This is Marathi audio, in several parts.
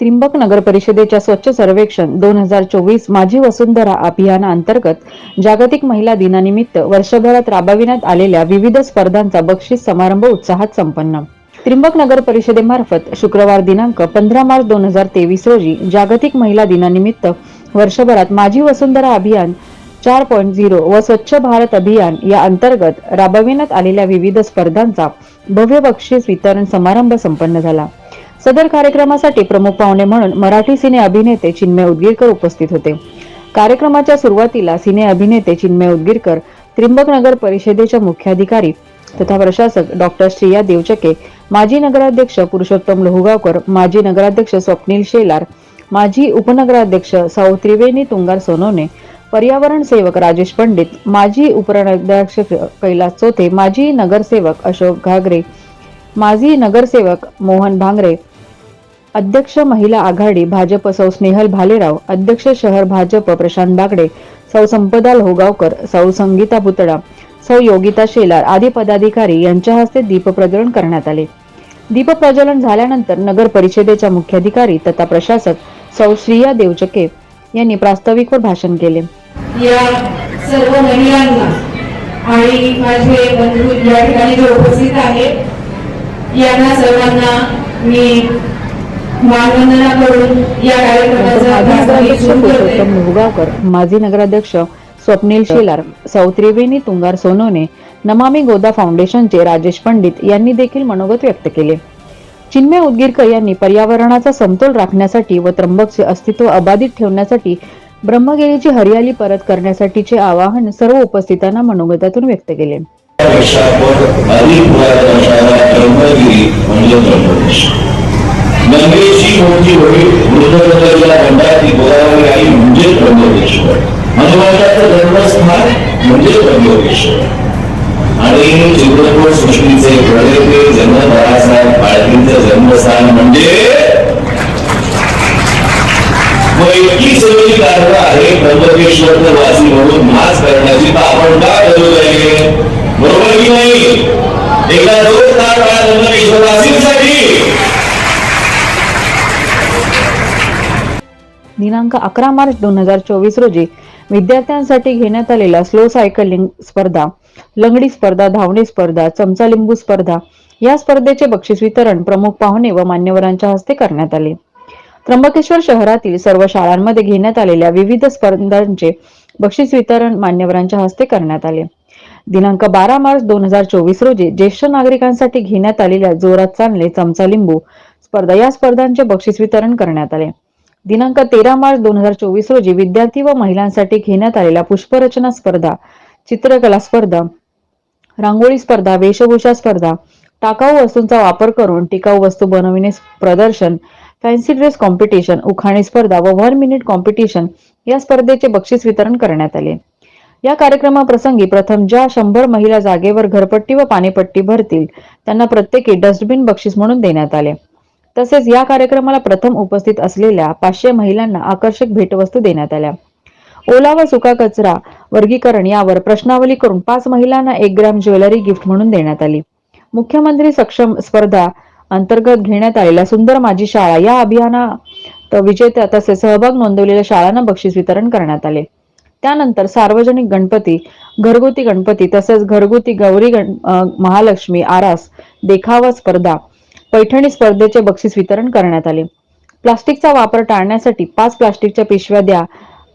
त्रिंबक नगर परिषदेच्या स्वच्छ सर्वेक्षण दोन हजार चोवीस माझी वसुंधरा अभियानाअंतर्गत जागतिक महिला दिनानिमित्त वर्षभरात राबविण्यात आलेल्या विविध स्पर्धांचा बक्षीस समारंभ उत्साहात संपन्न. त्रिंबक नगर परिषदेमार्फत शुक्रवार दिनांक पंधरा मार्च दोन हजार तेवीस रोजी जागतिक महिला दिनानिमित्त वर्षभरात माझी वसुंधरा अभियान चार पॉईंट झिरो व स्वच्छ भारत अभियान या अंतर्गत राबविण्यात आलेल्या विविध स्पर्धांचा भव्य बक्षीस वितरण समारंभ संपन्न झाला. सदर कार्यक्रमासाठी प्रमुख पाहुणे म्हणून मराठी सिने अभिनेते चिन्मय उदगीरकर उपस्थित होते. कार्यक्रमाच्या सुरुवातीला सिने अभिनेते चिन्मय उदगीरकर त्रिंबक नगर परिषदेच्या मुख्याधिकारी तथा प्रशासक डॉक्टर श्रिया देवचके माजी नगराध्यक्ष पुरुषोत्तम लोहगावकर माजी नगराध्यक्ष स्वप्नील शेलार माजी उपनगराध्यक्ष साऊ त्रिवेणी तुंगार सोनवणे पर्यावरण सेवक राजेश पंडित माजी उपनगराध्यक्ष कैलास चोथे माजी नगरसेवक अशोक घागरे माजी नगरसेवक मोहन भांगरे अध्यक्ष महिला आघाडी भाजप सौ स्नेहल भालेराव अध्यक्ष शहर भाजप प्रशांत बागडे सौ संपदा लोहगावकर सौ संगीता पुतळा सौ योगिता शेलार आदी पदाधिकारी यांच्या हस्ते दीप प्रज्वलन करण्यात आले. दीप प्रज्वलन झाल्यानंतर नगर परिषदेच्या मुख्याधिकारी तथा प्रशासक सौ श्रिया देवचके यांनी प्रास्ताविकवर भाषण केले. या सर्व महिलांना आणि माझे बंधू या ठिकाणी जे उपस्थित आहेत यांना सर्वांना मी मानवंदना करून या कार्यक्रमाचा माजी नगराध्यक्ष स्वप्नील शेलार सौ त्रिवेणी तुंगार सोनवणे नमामि गोदा फाउंडेशनचे राजेश पंडित यांनी देखील मनोगत व्यक्त केले. चिन्मय उदगीरकर यांनी पर्यावरणाचा समतोल राखण्यासाठी व त्र्यंबकचे अस्तित्व अबाधित ठेवण्यासाठी ब्रह्मगिरीची हरियाली परत करण्यासाठीचे आवाहन सर्व उपस्थितांना मनोगतातून व्यक्त केले. पेक्षा पण अधिक पुरातन असणारा ब्रह्मगिरी म्हणजे ब्रह्मदेश गंगेची मोठी होळी मृदंगाच्या खंडातली गोदावरी आई म्हणजे ब्रह्मदेश्वर. हनुमानाचं जन्मस्थान म्हणजे ब्रह्मदेश्वर. आणि चित्रकोट सृष्टीचे प्रणेते जन्म बाळासाहेब पाळकींचं जन्मस्थान म्हणजे इतकी सगळी कारण आहे ब्रह्मदेश्वर वासी म्हणून नाच करण्याची तर आपण का करू आहे बरोबर की नाही? एकदा दोन नाच करा ब्रह्मदेश्वर वासी दिनांक अकरा मार्च दोन हजार चोवीस रोजी विद्यार्थ्यांसाठी घेण्यात आलेल्या स्लो सायकलिंग स्पर्धा लंगडी स्पर्धा धावणे स्पर्धा चमचा लिंबू स्पर्धा या स्पर्धेचे बक्षीस वितरण प्रमुख पाहुणे व मान्यवरांच्या हस्ते करण्यात आले. त्र्यंबकेश्वर शहरातील सर्व शाळांमध्ये घेण्यात आलेल्या विविध स्पर्धांचे बक्षीस वितरण मान्यवरांच्या हस्ते करण्यात आले. दिनांक बारा मार्च दोन हजार चोवीस रोजी ज्येष्ठ नागरिकांसाठी घेण्यात आलेल्या जोरात चांगले चमचा लिंबू स्पर्धा या स्पर्धांचे बक्षीस वितरण करण्यात आले. दिनांक तेरा मार्च दोन हजार चोवीस रोजी विद्यार्थी व महिलांसाठी घेण्यात आलेल्या पुष्परचना स्पर्धा चित्रकला स्पर्धा रांगोळी स्पर्धा वेशभूषा स्पर्धा टाकाऊ वस्तूंचा वापर करून टिकाऊ वस्तू बनविणे प्रदर्शन फॅन्सी ड्रेस कॉम्पिटिशन उखाणी स्पर्धा व वन मिनिट कॉम्पिटिशन या स्पर्धेचे बक्षीस वितरण करण्यात आले. या कार्यक्रमाप्रसंगी प्रथम ज्या शंभर महिला जागेवर घरपट्टी व पाणीपट्टी भरतील त्यांना प्रत्येकी डस्टबिन बक्षीस म्हणून देण्यात आले. तसेच या कार्यक्रमाला प्रथम उपस्थित असलेल्या पाचशे महिलांना आकर्षक भेटवस्तू देण्यात आल्या. ओला व सुका कचरा वर्गीकरण यावर प्रश्नावली करून पाच महिलांना एक ग्रॅम ज्वेलरी गिफ्ट म्हणून देण्यात आली. मुख्यमंत्री सक्षम स्पर्धा अंतर्गत घेण्यात आलेल्या सुंदर माझी शाळा या अभियानात विजेत्या तसेच सहभाग नोंदवलेल्या शाळांना बक्षीस वितरण करण्यात आले. त्यानंतर सार्वजनिक गणपती घरगुती गणपती तसेच घरगुती गौरी गण अं, महालक्ष्मी आरास देखावा स्पर्धा पैठणी स्पर्धेचे बक्षीस वितरण करण्यात आले. प्लास्टिकचा वापर टाळण्यासाठी पाच प्लास्टिकच्या पिशव्या द्या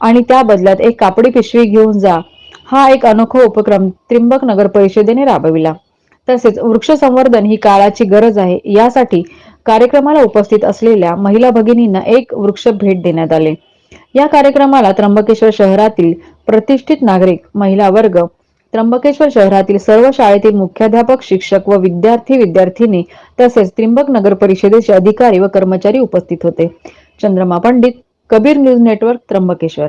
आणि त्या बदल्यात एक कापडी पिशवी घेऊन जा. हा एक अनोखा उपक्रम त्रिंबक नगर परिषदेने राबविला. तसेच वृक्ष संवर्धन ही काळाची गरज आहे. यासाठी कार्यक्रमाला उपस्थित असलेल्या महिला भगिनींना एक वृक्ष भेट देण्यात आले. या कार्यक्रमाला त्र्यंबकेश्वर शहरातील प्रतिष्ठित नागरिक महिला वर्ग त्र्यंबकेश्वर शहरातील सर्व शाळेतील मुख्याध्यापक शिक्षक व विद्यार्थी विद्यार्थिनी तसेच त्र्यंबक नगर परिषदेचे अधिकारी व कर्मचारी उपस्थित होते. Chandrama Pandit Kabir news network Trimbakeshwar.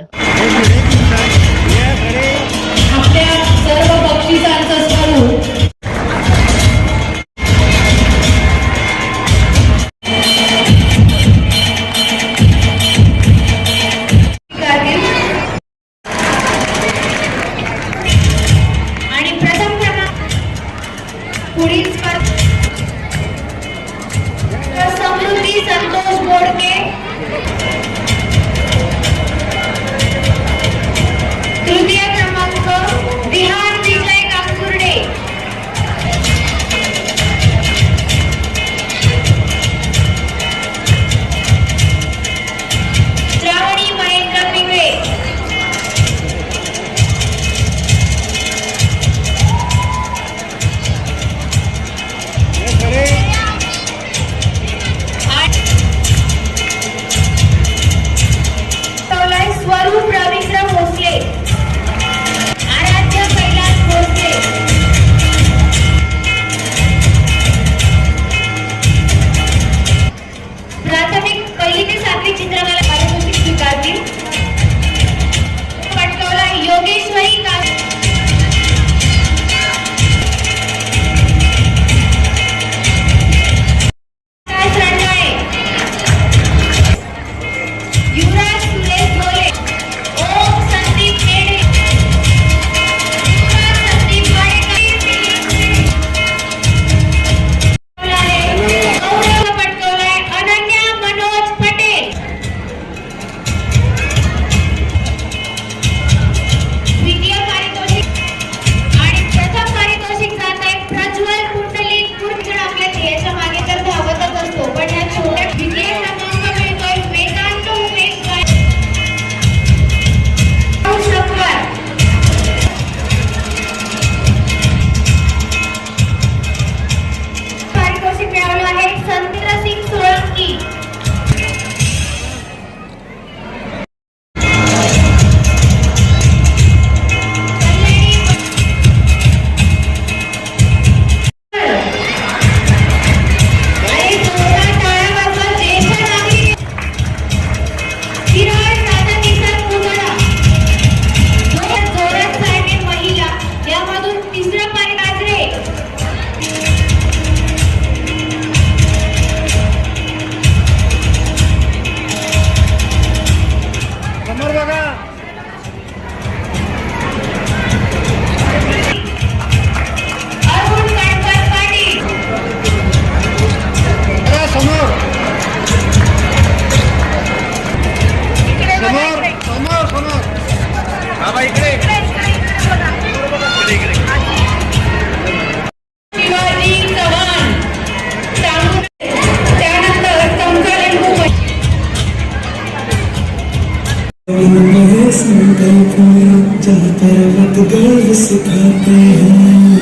जहाँ पर्वत गर्व सिखाते हैं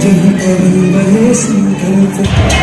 जहाँ पवन बहे संकल्प